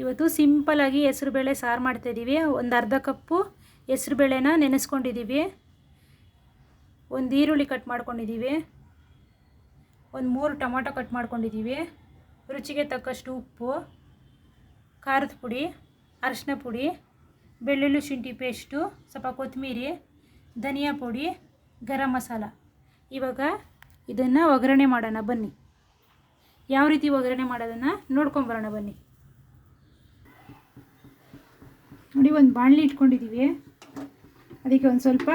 ಇವತ್ತು ಸಿಂಪಲಾಗಿ ಹೆಸರುಬೇಳೆ ಸಾರು ಮಾಡ್ತಾಯಿದ್ದೀವಿ ಒಂದು ಅರ್ಧ ಕಪ್ಪು ಹೆಸರುಬೇಳೆನ ನೆನೆಸ್ಕೊಂಡಿದ್ದೀವಿ ಒಂದು ಈರುಳ್ಳಿ ಕಟ್ ಮಾಡ್ಕೊಂಡಿದ್ದೀವಿ ಒಂದು ಮೂರು ಟೊಮೊಟೊ ಕಟ್ ಮಾಡ್ಕೊಂಡಿದ್ದೀವಿ ರುಚಿಗೆ ತಕ್ಕಷ್ಟು ಉಪ್ಪು, ಖಾರದ ಪುಡಿ, ಅರಶಿನ ಪುಡಿ, ಬೆಳ್ಳುಳ್ಳಿ ಶುಂಠಿ ಪೇಸ್ಟು ಸ್ವಲ್ಪ ಕೊತ್ತಂಬರಿ ಧನಿಯಾ ಪುಡಿ, ಗರಂ ಮಸಾಲ. ಇವಾಗ ಇದನ್ನು ಒಗ್ಗರಣೆ ಮಾಡೋಣ ಬನ್ನಿ. ಯಾವ ರೀತಿ ಒಗ್ಗರಣೆ ಮಾಡೋದನ್ನು ನೋಡ್ಕೊಂಬರೋಣ ಬನ್ನಿ. ನೋಡಿ, ಒಂದು ಬಾಣಲಿ ಇಟ್ಕೊಂಡಿದ್ದೀವಿ ಅದಕ್ಕೆ ಒಂದು ಸ್ವಲ್ಪ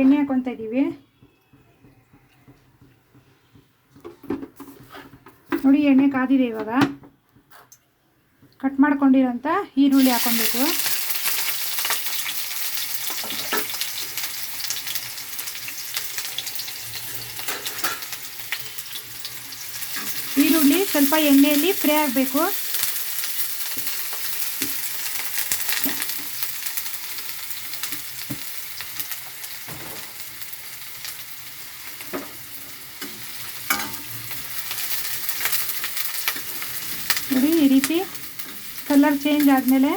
ಎಣ್ಣೆ ಹಾಕ್ಕೊತಾ ಇದ್ದೀವಿ ನೋಡಿ, ಎಣ್ಣೆ ಕಾದಿದೆ ಇವಾಗ. ಕಟ್ ಮಾಡ್ಕೊಂಡಿರೋಂಥ ಈರುಳ್ಳಿ ಹಾಕೊಬೇಕು ಈರುಳ್ಳಿ ಸ್ವಲ್ಪ ಎಣ್ಣೆಯಲ್ಲಿ ಫ್ರೈ ಆಗಬೇಕು. ನೋಡಿ, ಈ ರೀತಿ ಕಲರ್ ಚೇಂಜ್ ಆದಮೇಲೆ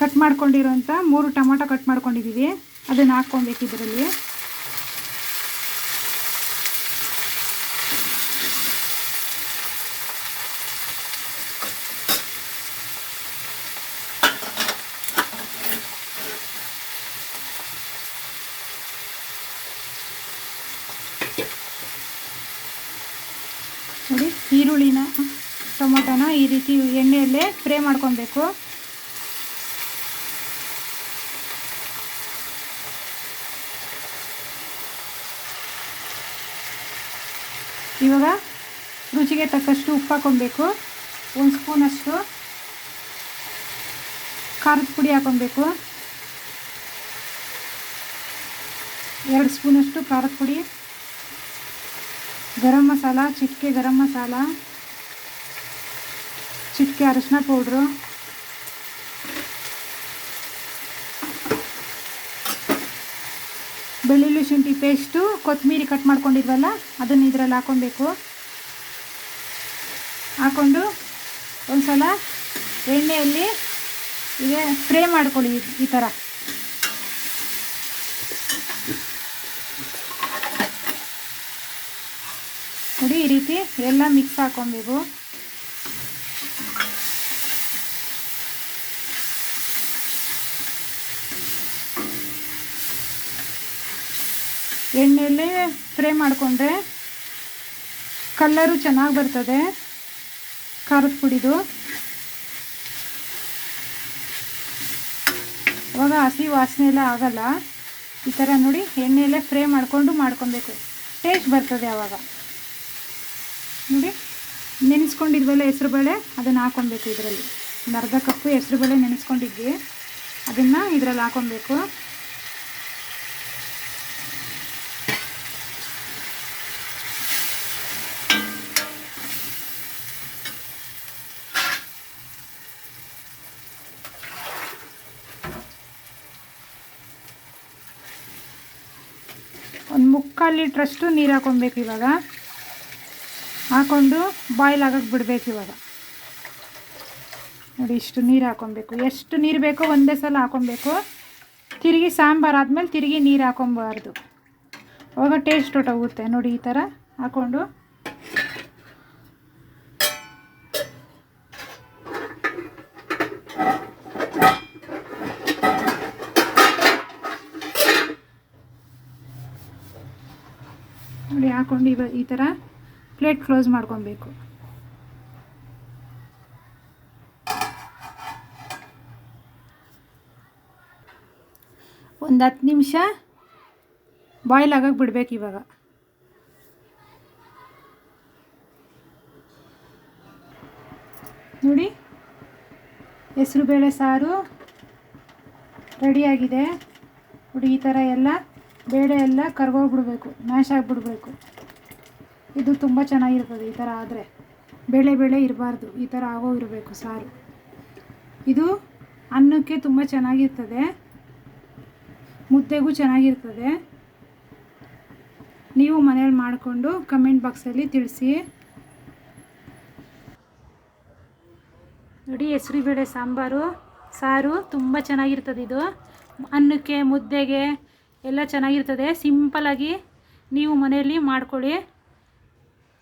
ಕಟ್ ಮಾಡ್ಕೊಂಡಿರೋಂಥ ಮೂರು ಟೊಮಾಟೊ ಕಟ್ ಮಾಡ್ಕೊಂಡಿದ್ದೀವಿ. ಅದನ್ನು ಹಾಕ್ಕೊಬೇಕು ಇದರಲ್ಲಿ ನೋಡಿ ಈರುಳ್ಳಿನ, ಟೊಮೊಟೊನ ಈ ರೀತಿ ಎಣ್ಣೆಯಲ್ಲೇ ಫ್ರೈ ಮಾಡ್ಕೊಬೇಕು. ಇವಾಗ ರುಚಿಗೆ ತಕ್ಕಷ್ಟು ಉಪ್ಪು ಹಾಕೊಬೇಕು. ಒಂದು ಸ್ಪೂನಷ್ಟು ಖಾರದ ಪುಡಿ ಹಾಕೊಬೇಕು. ಎರಡು ಸ್ಪೂನಷ್ಟು ಖಾರದ ಪುಡಿ. ಗರಂ ಮಸಾಲ, ಚಿಟಿಕೆ ಗರಂ ಮಸಾಲ, ಚಿಟಿಕೆ ಅರಿಶಿನ ಪೌಡ್ರು, ಬೆಳ್ಳುಳ್ಳಿ ಶುಂಠಿ ಪೇಸ್ಟು ಕೊತ್ತಂಬರಿ ಕಟ್ ಮಾಡ್ಕೊಂಡಿದ್ವಲ್ಲ, ಅದನ್ನು ಇದರಲ್ಲಿ ಹಾಕ್ಕೊಬೇಕು. ಹಾಕ್ಕೊಂಡು ಒಂದು ಸಲ ಎಣ್ಣೆಯಲ್ಲಿ ಈಗ ಫ್ರೈ ಮಾಡ್ಕೊಳ್ಳಿ ಈ ಥರ ನೋಡಿ ಈ ರೀತಿ ಎಲ್ಲ ಮಿಕ್ಸ್ ಹಾಕೊಬೇಕು ಎಣ್ಣೆಯಲ್ಲೇ ಫ್ರೈ ಮಾಡಿಕೊಂಡ್ರೆ ಕಲ್ಲರು ಚೆನ್ನಾಗಿ ಬರ್ತದೆ, ಖಾರದ ಪುಡಿದು. ಅವಾಗ ಹಸಿ ವಾಸನೆ ಎಲ್ಲ ಆಗಲ್ಲ. ಈ ಥರ ನೋಡಿ ಎಣ್ಣೆಯಲ್ಲೇ ಫ್ರೈ ಮಾಡಿಕೊಂಡು ಮಾಡ್ಕೊಬೇಕು. ಟೇಸ್ಟ್ ಬರ್ತದೆ ಆವಾಗ ನೋಡಿ, ನೆನೆಸ್ಕೊಂಡಿದ್ವಲ್ಲ ಹೆಸ್ರುಬೇಳೆ ಅದನ್ನು ಹಾಕೊಬೇಕು ಇದರಲ್ಲಿ. ಒಂದು ಅರ್ಧ ಕಪ್ಪು ಹೆಸ್ರುಬೇಳೆ ನೆನೆಸ್ಕೊಂಡಿದ್ವಿ. ಅದನ್ನು ಇದರಲ್ಲಿ ಹಾಕೊಬೇಕು ಒಂದು ಮುಕ್ಕಾಲು ಲೀಟ್ರಷ್ಟು ನೀರು ಹಾಕೊಬೇಕು ಇವಾಗ. ಹಾಕ್ಕೊಂಡು ಬಾಯ್ಲ್ ಆಗಕ್ಕೆ ಬಿಡಬೇಕು ಇವಾಗ. ನೋಡಿ ಇಷ್ಟು ನೀರು ಹಾಕೊಬೇಕು. ಎಷ್ಟು ನೀರು ಬೇಕೋ ಒಂದೇ ಸಲ ಹಾಕೊಬೇಕು. ತಿರುಗಿ ಸಾಂಬಾರು ಆದಮೇಲೆ ತಿರುಗಿ ನೀರು ಹಾಕೊಬಾರ್ದು. ಅವಾಗ ಟೇಸ್ಟ್ ಹೊಟ್ಟೋಗುತ್ತೆ ನೋಡಿ ಈ ಥರ ಹಾಕ್ಕೊಂಡು ನೋಡಿ ಹಾಕ್ಕೊಂಡು ಇವಾಗ ಈ ಥರ ಪ್ಲೇಟ್ ಕ್ಲೋಸ್ ಮಾಡ್ಕೊಬೇಕು. ಒಂದು ಹತ್ತು ನಿಮಿಷ ಬಾಯ್ಲ್ ಆಗೋಕೆ ಬಿಡ್ಬೇಕು ಇವಾಗ. ನೋಡಿ ಹೆಸ್ರುಬೇಳೆ ಸಾರು ರೆಡಿಯಾಗಿದೆ. ನೋಡಿ ಈ ಥರ ಎಲ್ಲ ಬೇಳೆ ಎಲ್ಲ ಕರ್ಗೋಗ್ಬಿಡ್ಬೇಕು ಮ್ಯಾಶ್ ಆಗಿಬಿಡ್ಬೇಕು. ಇದು ತುಂಬ ಚೆನ್ನಾಗಿರ್ತದೆ, ಈ ಥರ ಆದರೆ. ಬೇಳೆ ಬೇಳೆ ಇರಬಾರ್ದು, ಈ ಥರ ಆಗೋ ಇರಬೇಕು ಸಾರು. ಇದು ಅನ್ನಕ್ಕೆ ತುಂಬ ಚೆನ್ನಾಗಿರ್ತದೆ. ಮುದ್ದೆಗೂ ಚೆನ್ನಾಗಿರ್ತದೆ. ನೀವು ಮನೇಲಿ ಮಾಡಿಕೊಂಡು ಕಮೆಂಟ್ ಬಾಕ್ಸಲ್ಲಿ ತಿಳಿಸಿ. ನೋಡಿ ಹೆಸರುಬೇಳೆ ಸಾಂಬಾರು, ಸಾರು ತುಂಬ ಚೆನ್ನಾಗಿರ್ತದೆ ಇದು. ಅನ್ನಕ್ಕೆ, ಮುದ್ದೆಗೆ ಎಲ್ಲ ಚೆನ್ನಾಗಿರ್ತದೆ. ಸಿಂಪಲಾಗಿ ನೀವು ಮನೆಯಲ್ಲಿ ಮಾಡ್ಕೊಳ್ಳಿ.